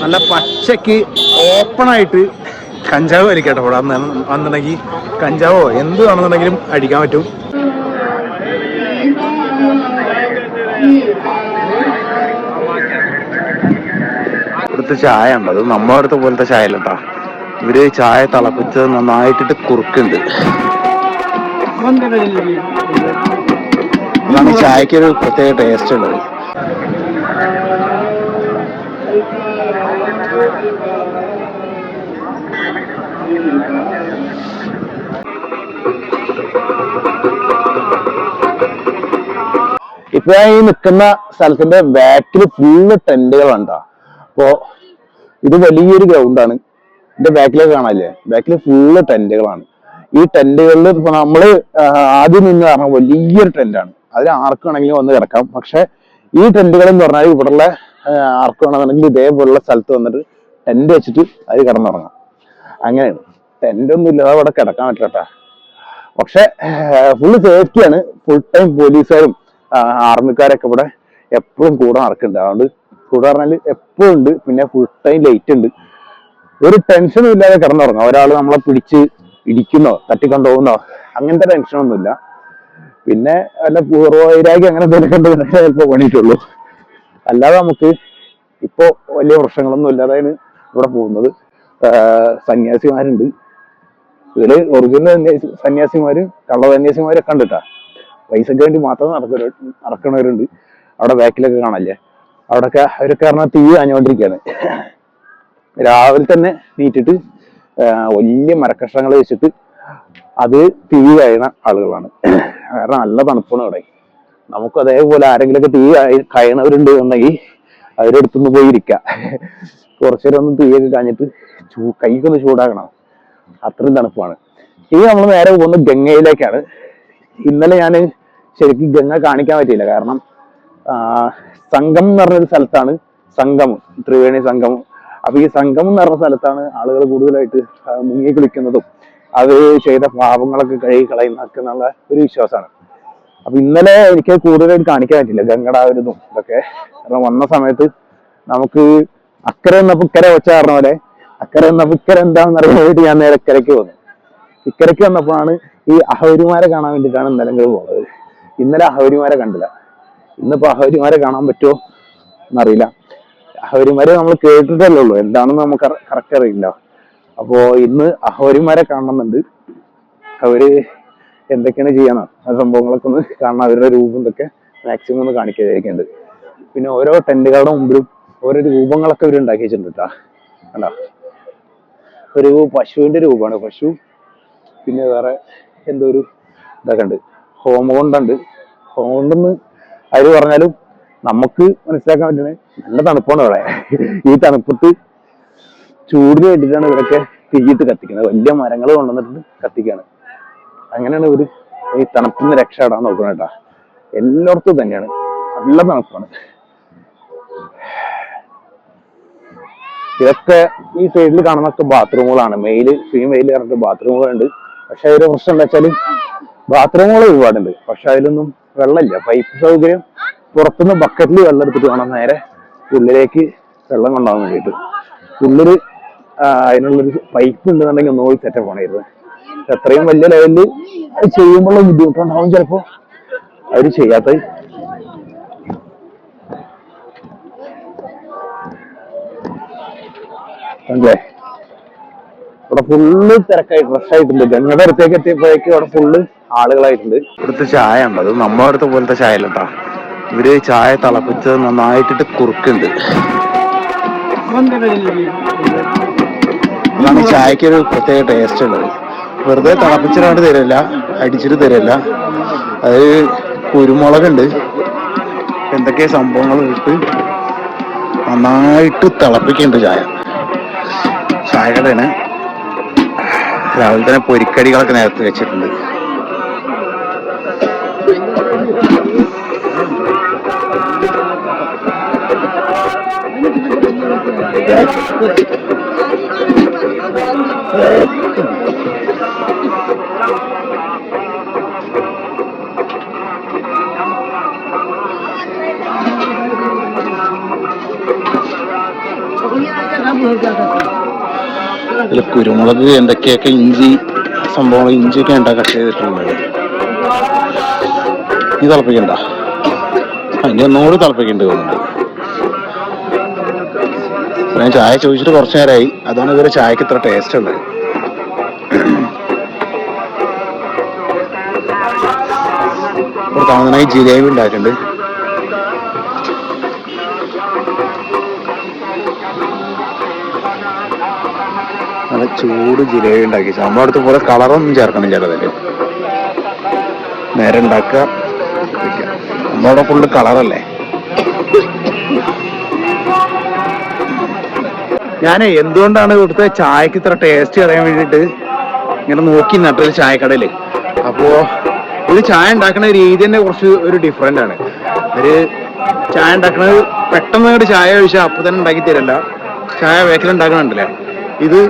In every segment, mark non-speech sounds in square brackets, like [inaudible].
നല്ല പച്ചക്ക് ഓപ്പണായിട്ട് കഞ്ചാവ് വലിക്കട്ടെ ഇവിടെ അന്ന് വന്നിട്ടുണ്ടെങ്കിൽ കഞ്ചാവോ? എന്ത് വേണമെന്നുണ്ടെങ്കിലും അടിക്കാൻ പറ്റും. ഇവിടുത്തെ ചായ ഉണ്ട്. അത് നമ്മുടെ അടുത്ത പോലത്തെ ചായ അല്ല കേട്ടാ. ഇവർ ചായ തിളപ്പിച്ച് നന്നായിട്ടിട്ട് കുറുക്കുണ്ട്. അതാണ് ചായക്കൊരു പ്രത്യേക ടേസ്റ്റ് ഉള്ളത്. ഇപ്പൊ നിൽക്കുന്ന സ്ഥലത്തിന്റെ ബാക്കിൽ ഫുള്ള് ടെന്റുകളുണ്ടാ അപ്പോ ഇത് വലിയൊരു ഗ്രൗണ്ടാണ് ഇതിന്റെ ബാക്കിലേക്ക് കാണാല്ലേ? ബാക്കിൽ ഫുള്ള് ടെന്റുകളാണ് ഈ ടെന്റുകളിൽ ഇപ്പൊ നമ്മൾ ആദ്യം നിന്ന് കാരണം വലിയൊരു ടെന്റാണ് അതിൽ ആർക്ക് വേണമെങ്കിലും വന്ന് കിടക്കാം. പക്ഷെ ഈ ടെന്റുകൾ എന്ന് പറഞ്ഞാൽ ആ, ആർക്ക് വേണമെന്നുണ്ടെങ്കിൽ ഇതേപോലുള്ള സ്ഥലത്ത് വന്നിട്ട് ടെന്റ് വെച്ചിട്ട് അതിൽ കിടന്നുറങ്ങാം. അങ്ങനെയാണ്. ടെന്റ് ഒന്നും ഇല്ലാതെ അവിടെ കിടക്കാൻ പറ്റില്ല പക്ഷെ ഫുള്ള് സേഫ്റ്റിയാണ് ഫുൾ ടൈം പോലീസുകാരും ആർമിക്കാരൊക്കെ ഇവിടെ എപ്പോഴും കൂടെ നടക്കുന്നുണ്ട് അതുകൊണ്ട് കൂടെ പറഞ്ഞാൽ എപ്പോഴും ഉണ്ട്. പിന്നെ ഫുൾ ടൈം ലൈറ്റ് ഉണ്ട്. ഒരു ടെൻഷനും ഇല്ലാതെ കിടന്നുറങ്ങും. ഒരാൾ നമ്മളെ പിടിച്ച് ഇടിക്കുന്നോ തട്ടിക്കൊണ്ടുപോകുന്നോ അങ്ങനത്തെ ടെൻഷനൊന്നുമില്ല പിന്നെ അല്ല പൂർവവൈരാഗ്യം അങ്ങനെ എന്തെങ്കിലും കണ്ടു ചിലപ്പോൾ പണിയിട്ടുള്ളൂ. അല്ലാതെ നമുക്ക് ഇപ്പോ വലിയ പ്രശ്നങ്ങളൊന്നും ഇല്ലാതെയാണ് ഇവിടെ പോകുന്നത്. സന്യാസിമാരുണ്ട്. ഇതിൽ ഒറിജിനൽ സന്യാസി- സന്യാസിമാര് കള്ള ഉണ്ട് കണ്ടിട്ടാ. പൈസക്ക് വേണ്ടി മാത്രം നടക്കുന്ന നടക്കണവരുണ്ട്. അവിടെ ബാക്കിലൊക്കെ കാണല്ലേ? അവിടെയൊക്കെ അവരൊക്കെ കാരണം തീ കാഞ്ഞുകൊണ്ടിരിക്കുകയാണ്. രാവിലെ തന്നെ നീറ്റിട്ട് വലിയ മരക്കഷ്ണങ്ങൾ വെച്ചിട്ട് അത് തീ കഴിയണ ആളുകളാണ്. കാരണം നല്ല തണുപ്പാണ് ഇവിടെ നമുക്ക് അതേപോലെ ആരെങ്കിലുമൊക്കെ തീ കഴിയണവരുണ്ട് എന്നുണ്ടെങ്കിൽ അവരുടെ അടുത്തൊന്ന് പോയി ഇരിക്കുക കുറച്ചു നേരം ഒന്ന് തീയൊക്കെ കാഞ്ഞിട്ട് ചൂ കൈക്കൊന്ന് ചൂടാക്കണം. അത്രയും തണുപ്പാണ്. ഇനി നമ്മൾ നേരെ പോകുന്നത് ഗംഗയിലേക്കാണ്. ഇന്നലെ ഞാൻ ശരിക്കും ഗംഗ കാണിക്കാൻ പറ്റിയില്ല. കാരണം സംഘം എന്ന് പറഞ്ഞൊരു സ്ഥലത്താണ് സംഗമം ത്രിവേണി സംഗമം അപ്പൊ ഈ സംഗമം എന്ന് പറഞ്ഞ സ്ഥലത്താണ് ആളുകൾ കൂടുതലായിട്ട് മുങ്ങി കുളിക്കുന്നതും അത് ചെയ്ത പാപങ്ങളൊക്കെ കഴുകി കളയുന്നതൊക്കെ എന്നുള്ള ഒരു വിശ്വാസമാണ്. അപ്പൊ ഇന്നലെ എനിക്ക് കൂടുതലായിട്ട് കാണിക്കാൻ പറ്റില്ല ഇതും ഇതൊക്കെ. കാരണം വന്ന സമയത്ത് നമുക്ക് അക്കരെ എന്നപ്പോ ഇക്കരെ വെച്ച കാരണം പോലെ അക്കരെ എന്നപ്പോ ഇക്കരെ എന്താണെന്ന് അറിയാൻ വേണ്ടി ഞാൻ നേരെ ഇക്കരയ്ക്ക് വന്നു ഇക്കരയ്ക്ക് വന്നപ്പോഴാണ് ഈ അഹൗരിമാരെ കാണാൻ വേണ്ടിയിട്ടാണ് ഇന്നലെ പോകുന്നത് ഇന്നലെ അഹോരിമാരെ കണ്ടില്ല. ഇന്നിപ്പോ അഹോരിമാരെ കാണാൻ പറ്റുമോ എന്നറിയില്ല. അഹോരിമാരെ നമ്മൾ കേട്ടിട്ടല്ലേ ഉള്ളൂ. എന്താണെന്ന് നമുക്ക് കറക്റ്റ് അറിയില്ല. അപ്പോ ഇന്ന് അഹോരിമാരെ കാണണമെന്നുണ്ട്. അവർ എന്തൊക്കെയാണ് ചെയ്യണം ആ സംഭവങ്ങളൊക്കെ ഒന്ന് കാണണം. അവരുടെ രൂപം ഇതൊക്കെ മാക്സിമം ഒന്ന് കാണിക്കാതിരിക്കുന്നുണ്ട് പിന്നെ ഓരോ ടെന്റുകളുടെ മുമ്പിലും ഓരോ രൂപങ്ങളൊക്കെ ഇവർ ഉണ്ടാക്കി വെച്ചിട്ടുണ്ട് കണ്ടോ? ഒരു പശുവിന്റെ രൂപമാണ്. പശു പിന്നെ വേറെ എന്തോ ഒരു ഇതൊക്കെ ഉണ്ട്. ഹോമകൊണ്ടുണ്ട്. ഹോമകൊണ്ടെന്ന് അവർ പറഞ്ഞാലും നമുക്ക് മനസ്സിലാക്കാൻ പറ്റുന്നത് നല്ല തണുപ്പാണ് ഇവിടെ ഈ തണുപ്പത്ത് ചൂടിന് വേണ്ടിയിട്ടാണ് ഇവരൊക്കെ തീയിട്ട് കത്തിക്കുന്നത്. വലിയ മരങ്ങൾ കൊണ്ടുവന്നിട്ട് കത്തിക്കാണ് അങ്ങനെയാണ് ഇവർ ഈ തണുപ്പിൽ നിന്ന് രക്ഷപ്പെടാൻ നോക്കുന്നത് കേട്ടാ. എല്ലായിടത്തും തന്നെയാണ് നല്ല തണുപ്പാണ്. ഇതൊക്കെ ഈ സൈഡിൽ കാണുന്നൊക്കെ ബാത്റൂമുകളാണ് മെയിൽ ഫീമെയിൽ പറഞ്ഞിട്ട് ബാത്റൂമുകളുണ്ട് പക്ഷെ ഒരു പ്രശ്നം എന്താ വെച്ചാൽ ബാത്റൂമുകൾ ഒരുപാടുണ്ട്. പക്ഷെ അതിലൊന്നും വെള്ളമില്ല. പൈപ്പ് സൗകര്യം പുറത്തുനിന്ന് ബക്കറ്റിൽ വെള്ളം എടുത്തിട്ട് വേണം നേരെ ഉള്ളിലേക്ക് വെള്ളം കൊണ്ടുപോകാൻ വേണ്ടിയിട്ട്. ഉള്ളിൽ അതിനുള്ളൊരു പൈപ്പ് ഉണ്ടെന്നുണ്ടെങ്കിൽ ഒന്നുകൂടി സെറ്റപ്പ് ആണായിരുന്നു എത്രയും വലിയ ലെവലിൽ അത് ചെയ്യുമ്പോഴുള്ള ബുദ്ധിമുട്ടുണ്ടാവും ചിലപ്പോ. അവർ ചെയ്യാത്ത അല്ലേ ഇവിടെ ഫുള്ള് തിരക്കായി ആയിട്ടുണ്ട്. ഗംഗയുടെ അടുത്തേക്ക് എത്തിയപ്പോഴേക്കും ഇവിടെ ഫുള്ള് ആളുകളായിട്ടുണ്ട്. ഇവിടുത്തെ ചായ ഉണ്ട്. അത് നമ്മുടെ അടുത്ത പോലത്തെ ചായ അല്ലട്ടാ ഇവർ ചായ തിളപ്പിച്ച് നന്നായിട്ടിട്ട് കുറുക്കുണ്ട്. അതാണ് ചായക്ക് ഒരു പ്രത്യേക ടേസ്റ്റ് ഉള്ളത്. വെറുതെ തിളപ്പിച്ചിട്ടാണ്ട് തരില്ല. അടിച്ചിട്ട് തരില്ല. അത് കുരുമുളകുണ്ട്. എന്തൊക്കെ സംഭവങ്ങൾ ഇട്ട് നന്നായിട്ട് തിളപ്പിക്കുന്നുണ്ട് ചായ. ചായകടയാണ് രാവിലെ തന്നെ പൊരിക്കടികളൊക്കെ നേരത്തെ വെച്ചിട്ടുണ്ട് Thank you. ഇതിൽ കുരുമുളക് എന്തൊക്കെയൊക്കെ ഇഞ്ചി സംഭവങ്ങൾ ഇഞ്ചിയൊക്കെ ഉണ്ടാ കട്ട് ചെയ്തിട്ടുണ്ട്. ഇനി തിളപ്പിക്കണ്ട. അതിന്റെ ഒന്നുകൂടി തിളപ്പിക്കേണ്ടി തോന്നുന്നുണ്ട് ഞാൻ ചായ ചോദിച്ചിട്ട് കുറച്ച് നേരമായി അതാണ് ഇവരെ ചായക്ക് ഇത്ര ടേസ്റ്റ് ഉള്ളത്. ഒരു തവണ ജിലേബി ഉണ്ടാക്കുന്നുണ്ട് നല്ല ചൂട് ജിലേബി ഉണ്ടാക്കി. സംഭവം അടുത്ത് പോലെ കളറൊന്നും ചേർക്കണം ചേട്ടതിൽ നേരെ ഉണ്ടാക്കുക. നമ്മുടെ ഫുള്ള് കളറല്ലേ ഞാൻ എന്തുകൊണ്ടാണ് ഇവിടുത്തെ ചായക്ക് ഇത്ര ടേസ്റ്റ് അറിയാൻ വേണ്ടിയിട്ട് ഇങ്ങനെ നോക്കി നട്ടൊരു ചായക്കടയിൽ? അപ്പോ ഇത് ചായ ഉണ്ടാക്കുന്ന രീതി തന്നെ കുറച്ച് ഒരു ഡിഫറെന്റ് ആണ്. ഒരു ചായ ഉണ്ടാക്കുന്നത് പെട്ടെന്ന് അങ്ങോട്ട് ചായ ഒഴിച്ചാൽ അപ്പൊ തന്നെ ഉണ്ടാക്കി തരല്ല. ചായ വേക്കൽ ഉണ്ടാക്കണുണ്ടല്ലേ? ഇത്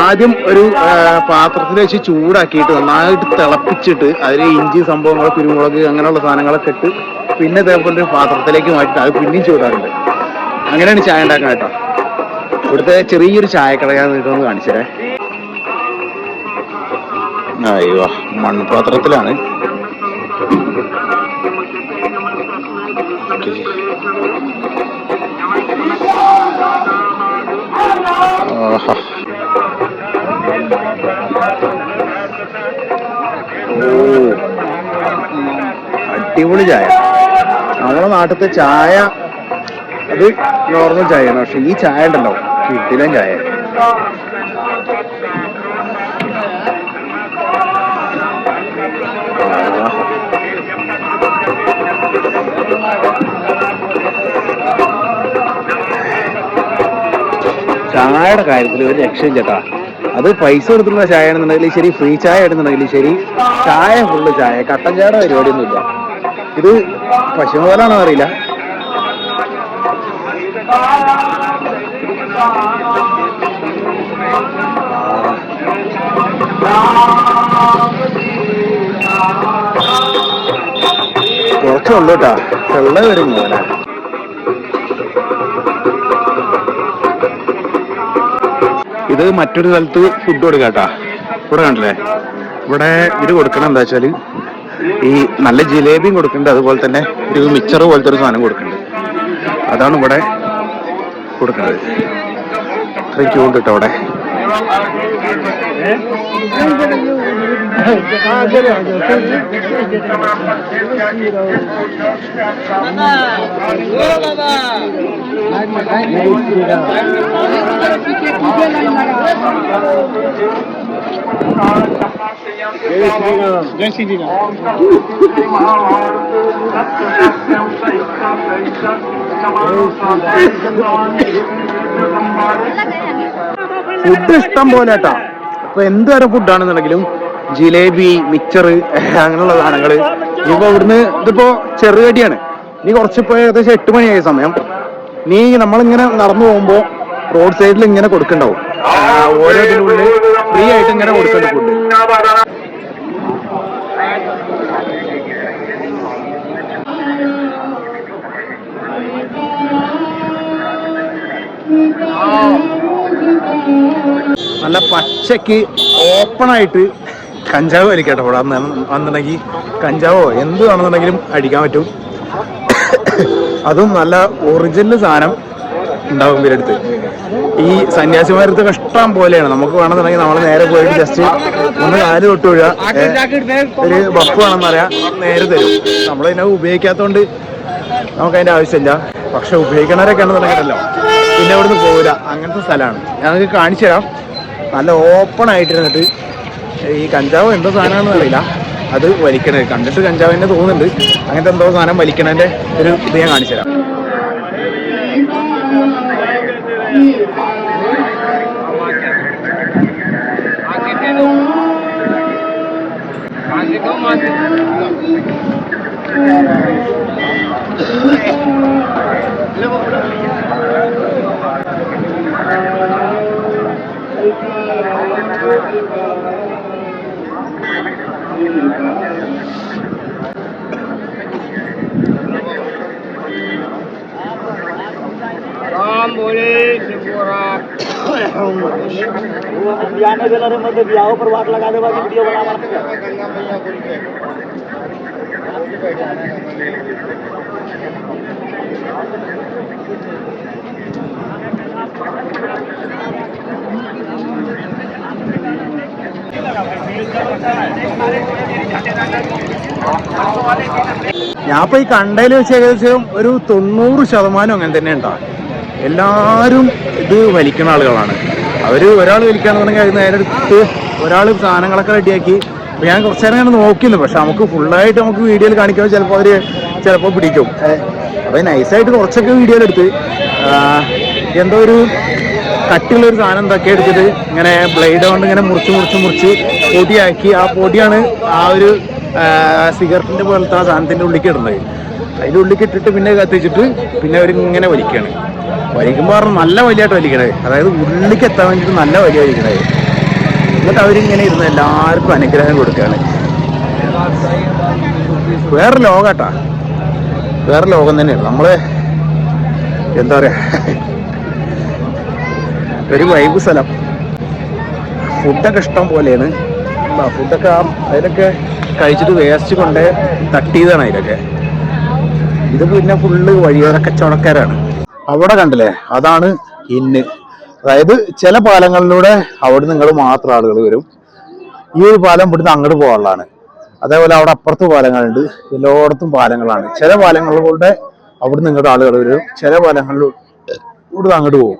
ആദ്യം ഒരു പാത്രത്തിൽ വെച്ച് ചൂടാക്കിയിട്ട് നന്നായിട്ട് തിളപ്പിച്ചിട്ട് അതിൽ ഇഞ്ചി സംഭവങ്ങൾ കുരുമുളക് അങ്ങനെയുള്ള സാധനങ്ങളൊക്കെ ഇട്ട് പിന്നെ ഇതേപോലെ ഒരു പാത്രത്തിലേക്ക് മാറ്റിട്ട് അത് പിന്നെയും ചൂടാറുണ്ട്. അങ്ങനെയാണ് ചായ ഉണ്ടാക്കുന്നത് കേട്ടോ. ഇവിടുത്തെ ചെറിയൊരു ചായക്കട നിങ്ങൾക്ക് നിൽക്കുന്നത് കാണിച്ചേ അയ്യോ മൺപാത്രത്തിലാണ്. ആഹാ. അടിപൊളി ചായ. നമ്മുടെ നാട്ടിലത്തെ ചായ അത് നോർമൽ ചായയാണ് പക്ഷെ ഈ ചായ ഉണ്ടല്ലോ കിട്ടില്ല ചായ. ചായയുടെ കാര്യത്തിൽ ഒരു രക്ഷയില്ല കേട്ടാ. അത് പൈസ കൊടുത്തുള്ള ചായ ആണെന്നുണ്ടെങ്കിൽ ശരി ഫ്രീ ചായ ആണെന്നുണ്ടെങ്കിൽ ശരി ചായ ഫുള്ള് ചായ കട്ടൻ ചായയുടെ പരിപാടിയൊന്നുമില്ല. ഇത് പശുമോലാണോ അറിയില്ല. കുറച്ചുള്ളൂട്ടാ വെള്ള വരും മോനെ ഇത് മറ്റൊരു സ്ഥലത്ത് ഫുഡ് കൊടുക്കാട്ടാ ഇവിടെ കണ്ടില്ലേ? ഇവിടെ ഇത് കൊടുക്കണം എന്താ വെച്ചാൽ ഈ നല്ല ജിലേബിയും കൊടുക്കുന്നുണ്ട്. അതുപോലെ തന്നെ ഒരു മിച്ചർ പോലത്തെ ഒരു സാധനം കൊടുക്കുന്നുണ്ട്. അതാണ് ഇവിടെ കൊടുക്കുന്നത്. ഇത്രയും ക്യൂ ഉണ്ട് കേട്ടോ അവിടെ. जय श्री राम ഫുഡ് ഇഷ്ടം പോലെ കേട്ടാ. അപ്പൊ എന്ത് തരം ഫുഡാണെന്നുണ്ടെങ്കിലും ജിലേബി മിച്ചർ [laughs] അങ്ങനെയുള്ള സാധനങ്ങൾ ഇപ്പൊ ഇവിടുന്ന് ഇതിപ്പോ ചെറുകടിയാണ് ഇനി കുറച്ചിപ്പോ ഏകദേശം എട്ട് മണിയായ സമയം. നീ നമ്മളിങ്ങനെ നടന്നു പോകുമ്പോ റോഡ് സൈഡിൽ ഇങ്ങനെ കൊടുക്കണ്ടാവും. ഫ്രീ ആയിട്ട് ഇങ്ങനെ കൊടുക്കേണ്ട ഫുഡ് നല്ല പച്ചക്ക് ഓപ്പണായിട്ട് കഞ്ചാവ് വലിക്കട്ടെ ഇവിടെ. അന്ന് അന്നുണ്ടെങ്കിൽ കഞ്ചാവോ എന്ത് വേണമെന്നുണ്ടെങ്കിലും അടിക്കാൻ പറ്റും. അതും നല്ല ഒറിജിനൽ സാധനം ഉണ്ടാവും ഇവരടുത്ത് ഈ സന്യാസിമാരടുത്ത് കഷ്ടം പോലെയാണ്. നമുക്ക് വേണമെന്നുണ്ടെങ്കിൽ നമ്മൾ നേരെ പോയിട്ട് ജസ്റ്റ് ഒന്ന് കാൽ തൊട്ട് വീഴുക ഒരു ബഫ് വേണമെന്നറിയാം നേരെ തരും. നമ്മളതിനെ ഉപയോഗിക്കാത്തതുകൊണ്ട് നമുക്ക് അതിന്റെ ആവശ്യമില്ല. പക്ഷെ ഉപയോഗിക്കണവരൊക്കെ ആണെന്നുണ്ടെങ്കിലല്ലോ പിന്നെ അവിടുന്ന് പോകില്ല അങ്ങനത്തെ സ്ഥലമാണ്. ഞാൻ നിങ്ങൾക്ക് കാണിച്ചു തരാം. നല്ല ഓപ്പൺ ആയിട്ടിരുന്നിട്ട് ഈ കഞ്ചാവ് എന്തോ സാധനമാണെന്ന് അറിയില്ല. അത് വലിക്കണത് കണ്ടിട്ട് കഞ്ചാവ് തന്നെ തോന്നുന്നുണ്ട്. അങ്ങനത്തെ എന്തോ സാധനം വലിക്കണതിന്റെ ഒരു ഇത് ഞാൻ കാണിച്ചു തരാം. राम बोले जाने गेला रे मध्ये बियाहो पर वाट लगा देवा व्हिडिओ बनावा लागते ഞാൻ ഇപ്പൊ ഈ കണ്ടതിൽ വെച്ച് ഏകദേശം ഒരു തൊണ്ണൂറ് ശതമാനം അങ്ങനെ തന്നെ ഉണ്ടാ. എല്ലാരും ഇത് വലിക്കുന്ന ആളുകളാണ്. അവർ ഒരാൾ വലിക്കാന്ന് അത് നേരെ എടുത്ത് ഒരാൾ സാധനങ്ങളൊക്കെ റെഡിയാക്കി. ഞാൻ കുറച്ചു നേരം അങ്ങനെ നോക്കിയില്ല പക്ഷെ നമുക്ക് ഫുള്ളായിട്ട് നമുക്ക് വീഡിയോയിൽ കാണിക്കാൻ ചിലപ്പോ അവർ ചിലപ്പോൾ പിടിക്കും. അപ്പൊ നൈസായിട്ട് കുറച്ചൊക്കെ വീഡിയോയിൽ എടുത്ത്. എന്തോ ഒരു കട്ടിയുള്ള ഒരു സാധനം എന്തൊക്കെ എടുത്തിട്ട് ഇങ്ങനെ ബ്ലേഡ് കൊണ്ട് ഇങ്ങനെ മുറിച്ച് മുറിച്ച് മുറിച്ച് പൊടിയാക്കി. ആ പൊടിയാണ് ആ ഒരു സിഗരറ്റിന്റെ പോലത്തെ ആ സാധനത്തിന്റെ ഉള്ളിലേക്ക് ഇടുന്നത് അതിന്റെ ഉള്ളിലേക്ക് ഇട്ടിട്ട് പിന്നെ കത്തിച്ചിട്ട് പിന്നെ അവർ ഇങ്ങനെ വലിക്കുകയാണ് വലിക്കുമ്പോൾ പറഞ്ഞാൽ നല്ല വലിയായിട്ട് വലിക്കണേ അതായത് ഉള്ളിലേക്ക് എത്താൻ വേണ്ടിയിട്ട് നല്ല വലിയ വലിക്കണേ എന്നിട്ട് അവരിങ്ങനെ ഇരുന്ന് എല്ലാവർക്കും അനുഗ്രഹം കൊടുക്കുകയാണ് വേറെ ലോകാട്ടാ. വേറെ ലോകം തന്നെയാണ്. നമ്മൾ എന്താ പറയാ? ഒരു വൈബ് സ്ഥലം. ഫുഡൊക്കെ ഇഷ്ടം പോലെയാണ്. ഫുഡൊക്കെ ആ അതിലൊക്കെ കഴിച്ചിട്ട് വേസ്റ്റ് കൊണ്ട് തട്ടിയതാണ് അതിലൊക്കെ. ഇത് പിന്നെ ഫുള്ള് വഴിയോര കച്ചവടക്കാരാണ്. അവിടെ കണ്ടില്ലേ? അതാണ് ഇന്ന് അതായത് ചില പാലങ്ങളിലൂടെ അവിടെ നിങ്ങൾ മാത്രം ആളുകൾ വരും. ഈ ഒരു പാലം ഇവിടുന്ന് അങ്ങോട്ട് പോകാനുള്ളതാണ്. അതേപോലെ അവിടെ അപ്പുറത്ത് പാലങ്ങളുണ്ട്. എല്ലായിടത്തും പാലങ്ങളാണ്. ചില പാലങ്ങളിലൂടെ അവിടെ നിന്ന് ഇങ്ങോട്ട് ആളുകൾ വരും. ചില പാലങ്ങളിലൂടെ അങ്ങോട്ട് പോകും.